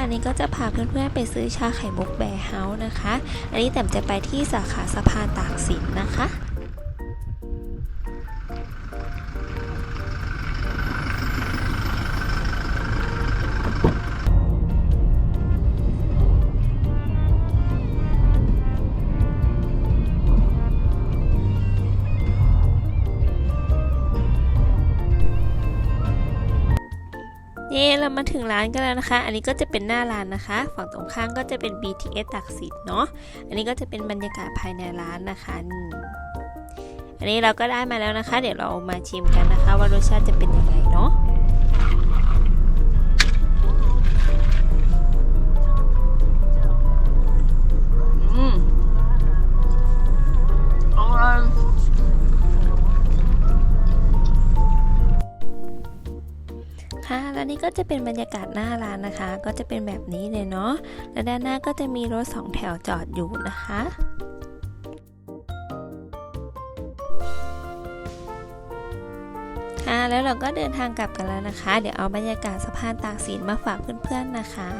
อันนี้ก็จะพาเพื่อนๆไปซื้อชาไข่มุกแบร์เฮาส์นะคะ อันนี้แต้มจะไปที่สาขาสะพานตากสินนะคะ นี่เรามาถึงร้านกันแล้วนะคะ อันนี้ก็จะเป็นหน้าร้านนะคะ ฝั่งตรงข้างก็จะเป็น BTS ตักสินเนาะ อันนี้ก็จะเป็นบรรยากาศภายในร้านนะคะนี่ อันนี้เราก็ได้มาแล้วนะคะ เดี๋ยวเรามาชิมกันนะคะ ว่ารสชาติจะเป็นยังไงเนาะ นี่ก็จะเป็นบรรยากาศหน้าร้านนะคะ ก็จะเป็นแบบนี้เลยเนาะ และด้านหน้าก็จะมีรถสองแถวจอดอยู่นะคะค่ะแล้วเราก็เดินทางกลับกันแล้วนะคะ เดี๋ยวเอาบรรยากาศสะพานตากสินมาฝากเพื่อนๆนะคะ